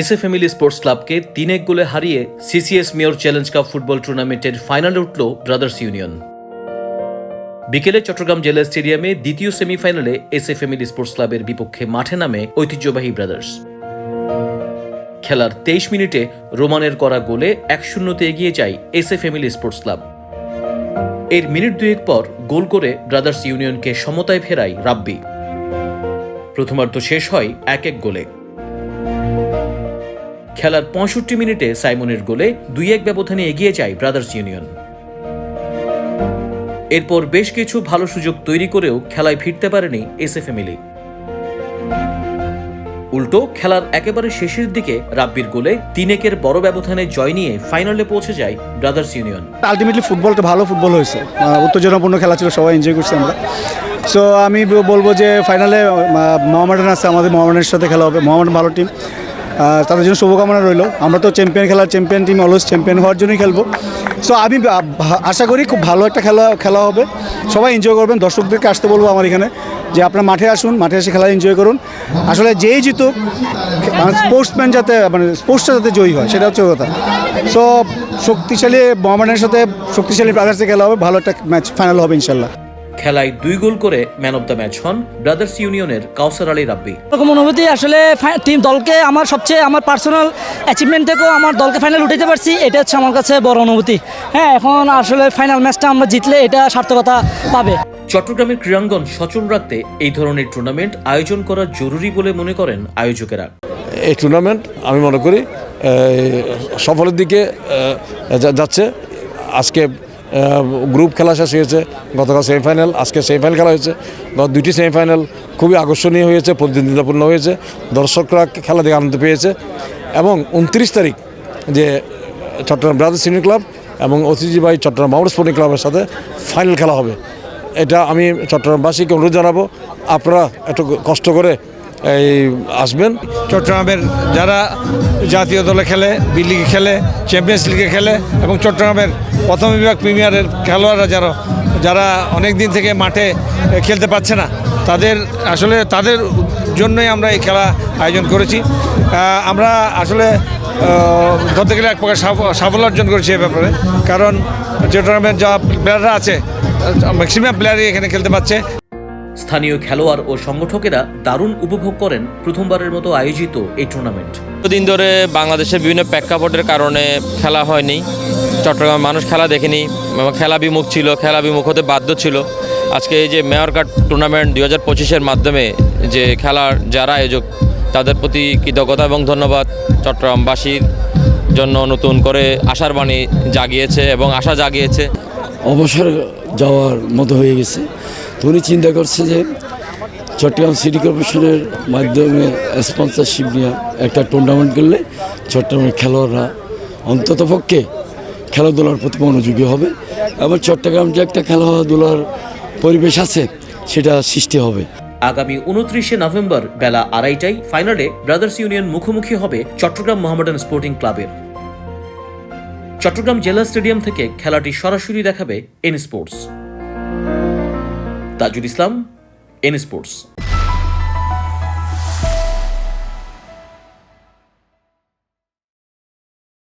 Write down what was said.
SA family sports ক্লাবকে তিন এক গোলে হারিয়ে CCS mayor challenge cup football টুর্নামেন্টের ফাইনালে উঠল ব্রাদার্স ইউনিয়ন। বিকেলে চট্টগ্রাম জেলা স্টেডিয়ামে দ্বিতীয় সেমিফাইনালে এসএ ফ্যামিলি স্পোর্টস ক্লাবের বিপক্ষে মাঠে নামে ঐতিহ্যবাহী ব্রাদার্স। খেলার তেইশ মিনিটে রোমানের করা গোলে এক শূন্যতে এগিয়ে যায় এসএ ফ্যামিলি স্পোর্টস ক্লাব। এর মিনিট দুয়েক পর গোল করে ব্রাদার্স ইউনিয়নকে সমতায় ফেরায় রাব্বি। প্রথমার্ধ শেষ হয় এক এক গোলে। খেলার পঁয়ষট্টি মিনিটে সাইমনের গোলে দুই এক ব্যবধানে এগিয়ে যায় ব্রাদার্স ইউনিয়ন। এরপর বেশ কিছু ভালো সুযোগ তৈরি করেও খেলায় ফিরতে পারেনি এসএ ফ্যামিলি উল্টো, খেলার একেবারে শেষের দিকে রাব্বির গোলে তিনেকের বড় ব্যবধানে জয় নিয়ে ফাইনালে পৌঁছে যায় ব্রাদার্স ইউনিয়ন। আলটিমেটলি ফুটবলটা ভালো ফুটবল হয়েছে। উত্তেজনাপূর্ণ খেলা ছিল, সবাই এনজয় করছে আমরা। সো আমি বলব যে ফাইনালে মোহামেডান আছে, আমাদের মোহামেডানের সাথে খেলা হবে। মোহামেডান ভালো টিম তাদের জন্য শুভকামনা রইল। আমরা তো চ্যাম্পিয়ন খেলার চ্যাম্পিয়ন টিম অলওয়েজ চ্যাম্পিয়ন হওয়ার জন্যই খেলব। সো আমি আশা করি খুব ভালো একটা খেলা খেলা হবে। সবাই এনজয় করবেন। দর্শকদেরকে আসতে বলব আমার এখানে যে আপনারা মাঠে আসুন, মাঠে এসে খেলা এনজয় করুন। আসলে যেই জিতুক স্পোর্টসম্যান যাতে মানে স্পোর্টসটা যাতে জয়ী হয়, সেটা হচ্ছে কথা। সো শক্তিশালী মোহামেডানের সাথে শক্তিশালী ব্রাদার্সে খেলা হবে। ভালো একটা ম্যাচ ফাইনাল হবে ইনশাল্লাহ খেলায় দুই গোল করে ম্যান অব দ্য ম্যাচ হন ব্রাদার্স ইউনিয়নের কাউসার আলী রাব্বি। এরকম অনুভূতি আসলে টিম দলকে আমার সবচেয়ে আমার পার্সোনাল অ্যাচিভমেন্ট থেকেও আমার দলকে ফাইনাল উঠাতে পারছি এটা হচ্ছে আমার কাছে বড় অনুভূতি। হ্যাঁ এখন আসলে ফাইনাল ম্যাচটা আমরা জিতলে এটা সার্থকতা পাবে। চট্টগ্রামের ক্রীড়াঙ্গন সচল রাখতে এই ধরনের টুর্নামেন্ট আয়োজন করা জরুরি বলে মনে করেন আয়োজকেরা। এই টুর্নামেন্ট আমি মনে করি এই, সফলের দিকে যা- যাচ্ছে। আজকে গ্রুপ খেলা শেষ হয়েছে, গতকাল সেমিফাইনাল আজকে সেমিফাইনাল খেলা হয়েছে। গত দুইটি সেমিফাইনাল খুবই আকর্ষণীয় হয়েছে, প্রতিদ্বন্দ্বিতাপূর্ণ হয়েছে, দর্শকরা খেলা দেখে আনন্দ পেয়েছে। এবং উনত্রিশ তারিখ যে চট্টগ্রাম ব্রাদার্স সিনিয়র ক্লাব এবং ঐতিহ্যবাহী চট্টগ্রাম মাউন্ট স্পোর্টিং ক্লাবের সাথে ফাইনাল খেলা হবে। এটা আমি চট্টগ্রামবাসীকে অনুরোধ জানাব, আপনারা একটু কষ্ট করে এই আসবেন। চট্টগ্রামের যারা জাতীয় দলে খেলে বি লিগে খেলে চ্যাম্পিয়ন্স লিগে খেলে এবং চট্টগ্রামের প্রথম বিভাগ প্রিমিয়ারের খেলোয়াড়রা যারা যারা অনেক দিন থেকে মাঠে খেলতে পারছে না তাদের আসলে তাদের জন্যই আমরা এই খেলা আয়োজন করেছি। আমরা আসলে ধরতে গেলে এক প্রকার সাফল্য অর্জন করেছি এ ব্যাপারে। কারণ চট্টগ্রামের যা প্লেয়াররা আছে ম্যাক্সিমাম প্লেয়ারই এখানে খেলতে পারছে। স্থানীয় খেলোয়াড় ও সংগঠকেরা দারুণ উপভোগ করেন প্রথমবারের মতো আয়োজিত এই টুর্নামেন্ট দিন ধরে বাংলাদেশের বিভিন্ন প্রেক্ষাপটের কারণে খেলা হয়নি। চট্টগ্রাম মানুষ খেলা দেখেনি। খেলা বিমুখ ছিল, খেলা বিমুখ হতে বাধ্য ছিল। আজকে এই যে মেয়র কাপ টুর্নামেন্ট দুই হাজার পঁচিশের মাধ্যমে যে খেলার যারা আয়োজক, তাদের প্রতি কৃতজ্ঞতা এবং ধন্যবাদ চট্টগ্রামবাসীর জন্য নতুন করে আশার বাণী জাগিয়েছে এবং আশা জাগিয়েছে। অবসর যাওয়ার মতো হয়ে গেছে। উনি চিন্তা করছে যে চট্টগ্রাম সিটি কর্পোরেশনের মাধ্যমে স্পন্সরশিপ নিয়ে একটা টুর্নামেন্ট করলে চট্টগ্রামের খেলোয়াড়রা অন্ততপক্ষে খেলাধুলার প্রতি মনোযোগী হবে। এবং চট্টগ্রাম যে একটা খেলাধুলার পরিবেশ আছে, সেটা সৃষ্টি হবে। আগামী উনত্রিশে নভেম্বর বেলা আড়াইটায় ফাইনালে ব্রাদার্স ইউনিয়ন মুখোমুখি হবে চট্টগ্রাম মোহামেডান স্পোর্টিং ক্লাবের। চট্টগ্রাম জেলা স্টেডিয়াম থেকে খেলাটি সরাসরি দেখাবে N sports. Tajul Islam, N sports.